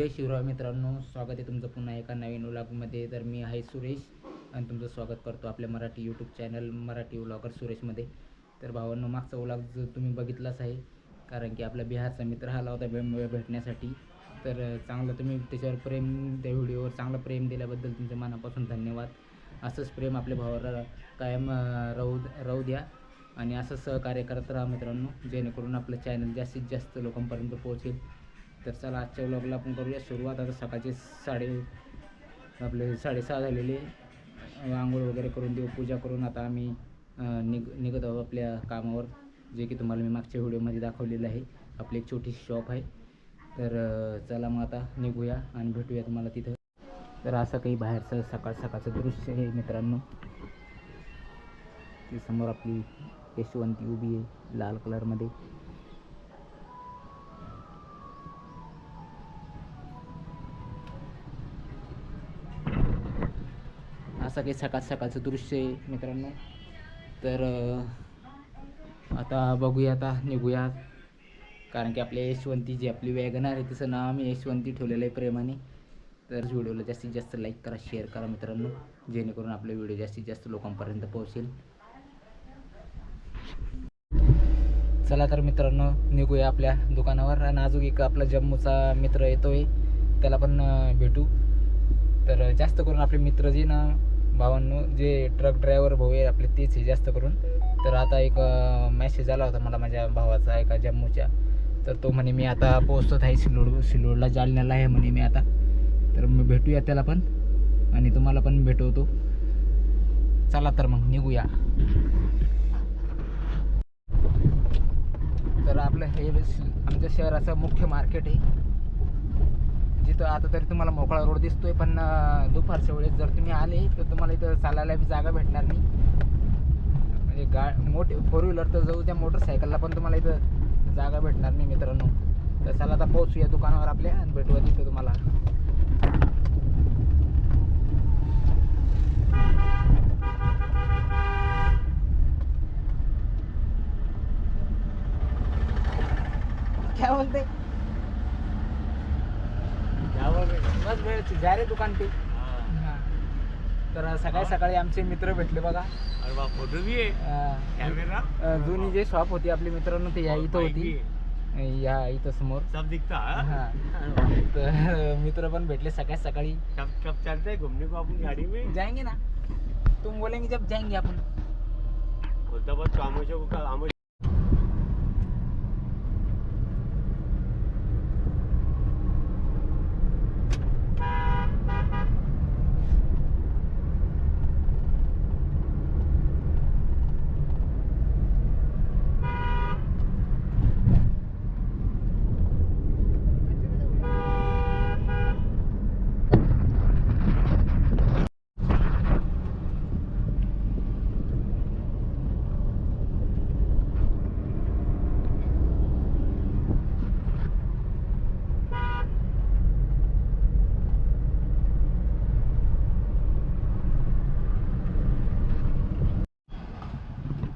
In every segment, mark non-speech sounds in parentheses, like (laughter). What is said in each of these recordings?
जय शिवराव मित्रांनो स्वागत आहे तुमचं पुन्हा एका नवीन व्लॉगमध्ये तर मी आहे सुरेश आणि तुमचं स्वागत करतो आपल्या Marathi YouTube channel Marathi vlogger सुरेशमध्ये. तर भावांनो मागचा व्लॉग जो तुम्ही बघितलाच आहे कारण की आपला बिहारचा मित्र आला होता भे भेटण्यासाठी. तर चांगलं तुम्ही त्याच्यावर प्रेम त्या व्हिडिओवर चांगलं प्रेम दिल्याबद्दल तुमच्या मनापासून धन्यवाद. असंच प्रेम आपल्या भावाला कायम राहू राहू द्या. आणि असं सहकार्य करत राहा मित्रांनो जेणेकरून आपलं चॅनल जास्तीत जास्त लोकांपर्यंत पोहोचेल. तर चला आजच्या ब्लॉगला आपण करूया सुरुवात. आता सकाळचे साडे आपले साडेसहा झालेले. आंघोळ वगैरे करून देऊ पूजा करून. आता आम्ही निग निघ निघत आहोत आपल्या कामावर जे की तुम्हाला मी मागच्या व्हिडिओमध्ये दाखवलेलं आहे. आपली एक छोटी शॉप आहे. तर चला मग आता निघूया आणि भेटूया तुम्हाला तिथं. तर असं काही बाहेरचं सकाळ सकाळचं दृश्य आहे मित्रांनो. ती समोर आपली यशवंती उभी आहे लाल कलरमध्ये सगळे सकाळ सकाळचं दृश्य आहे मित्रांनो. तर आता बघूया आता निघूया. कारण की आपल्या यशवंती जी आपली वॅगनार आहे तिचं नाव आम्ही यशवंती ठेवलेलं आहे प्रेमाने. तर व्हिडिओला जास्तीत जास्त लाईक करा शेअर करा मित्रांनो. जेणेकरून आपला व्हिडिओ जास्तीत जास्त लोकांपर्यंत पोहोचेल. चला तर मित्रांनो निघूया आपल्या दुकानावर. आणि अजून एक आपला जम्मूचा मित्र येतोय. त्याला पण भेटू. तर जास्त करून आपले मित्र जे ना भावांनो जे ट्रक ड्रायव्हर भाऊ आहे आपले तेच आहे जास्त करून. तर आता एक मेसेज आला होता मला माझ्या भावाचा एका जम्मूच्या. तर तो म्हणे मी आता पोहोचत आहे सिल्लोड सिल्लोडला जालन्याला आहे म्हणे मी आता. तर मी भेटूया त्याला पण. आणि तुम्हाला पण भेटवतो. चला तर मग निघूया. तर आपलं हे आमच्या शहराचं मुख्य मार्केट आहे. तर आता तरी तुम्हाला मोकळा रोड दिसतोय पण दुपारच्या वेळेस जर तुम्ही आले तर तुम्हाला इथं चालायला बी जागा भेटणार नाही. म्हणजे गा मोठे फोर व्हीलर तर जाऊ त्या मोटरसायकलला पण तुम्हाला इथं जागा भेटणार नाही मित्रांनो. तर चला आता पोहोचूया दुकानावर आपल्या आणि भेटूया तिथं तुम्हाला. क्या बोलते बस वेळ जा रे दुकान पे. हा. तर सकाळी सकाळी आमचे मित्र भेटले बघा. अरे वा फोटो भी आहे. अं, कॅमेरा? अं, जुनी जे शॉप होती आपली मित्रांनो ती या इथं होती. या इथं समोर. सब दिखता है? हा. तर (laughs) मित्र पण भेटले सकाळी सकाळी. कब कब चलते हैं घूमने को अपन गाड़ी में? जाएंगे ना. तुम बोलेंगे जब जाएंगे अपन. बोलता बहुत को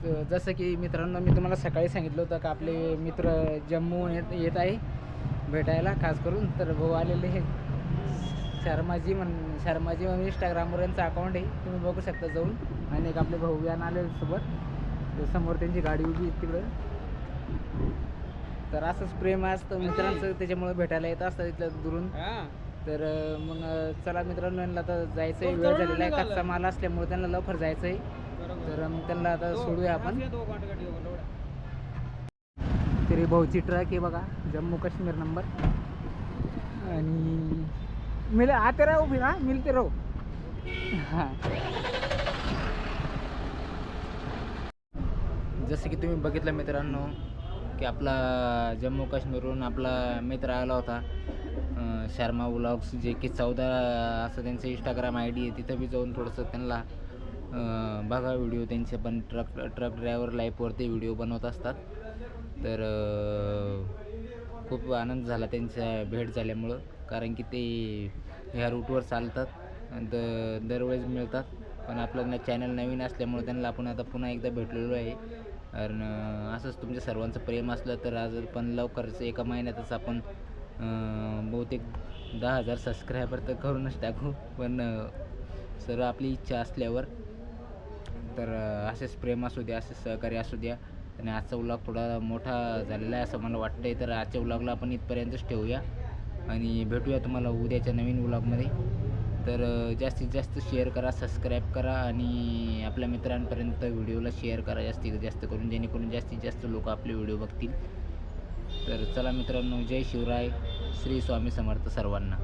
जसं की मित्रांनो मी तुम्हाला सकाळी सांगितलं होतं का आपले मित्र जम्मू येत येत आहे भेटायला खास करून. तर भाऊ आलेले हे. शर्माजी म्हण शर्माजी म्हणून इंस्टाग्रामवर यांचं अकाउंट आहे. तुम्ही बघू शकता जाऊन. आणि एक आपले भाऊ यान आले सोबत. तर समोर त्यांची गाडी उभी आहे तिकडं. तर असंच प्रेम असतं मित्रांचं त्याच्यामुळे भेटायला येत असतं तिथलं दुरून. तर मग चला मित्रांनो यांना आता जायचं आहे वेळ झालेला आहे. कच्चा माल असल्यामुळे त्यांना लवकर जायचं आहे तर मग त्यांना आता सोडूया आपण. तरी भाऊची ट्रक आहे बघा जम्मू काश्मीर नंबर आणि मिल आते राहू फिर हा मिलते राहू. हां. जसं की तुम्ही बघितलं मित्रांनो की आपला जम्मू काश्मीरवरून आपला मित्र आला होता शर्मा व्लॉग्स जे की चौदा असं त्यांचं इंस्टाग्राम आय डी आहे तिथं बी जाऊन थोडंसं त्यांना बघा व्हिडिओ त्यांचे पण ट्रक ट्रक ड्रायव्हर लाईफवरती व्हिडिओ बनवत असतात. तर खूप आनंद झाला त्यांच्या भेट झाल्यामुळं. कारण की ते ह्या रूटवर चालतात आणि द दरवेळेस मिळतात. पण आपलं चॅनल नवीन असल्यामुळे त्यांना आपण आता पुन्हा एकदा भेटलेलो आहे. कारण असंच तुमच्या सर्वांचं प्रेम असलं तर आज पण लवकरच एका महिन्यातच आपण बहुतेक दहा हजार सबस्क्रायबर तर करूनच टाकू. पण सर्व आपली इच्छा असल्यावर तर असेच प्रेम असू द्या असेच सहकार्य असू द्या. आणि आजचा व्लॉग थोडा मोठा झालेला आहे असं मला वाटतं आहे तर आजच्या व्लॉगला आपण इथपर्यंतच ठेवूया. आणि भेटूया तुम्हाला उद्याच्या नवीन व्लॉगमध्ये तर जास्तीत जास्त शेअर करा सबस्क्राईब करा आणि आपल्या मित्रांपर्यंत व्हिडिओला शेअर करा जास्तीत जास्त करून जेणेकरून जास्तीत जास्त लोक आपले व्हिडिओ बघतील. तर चला मित्रांनो जय शिवराय. श्री स्वामी समर्थ सर्वांना.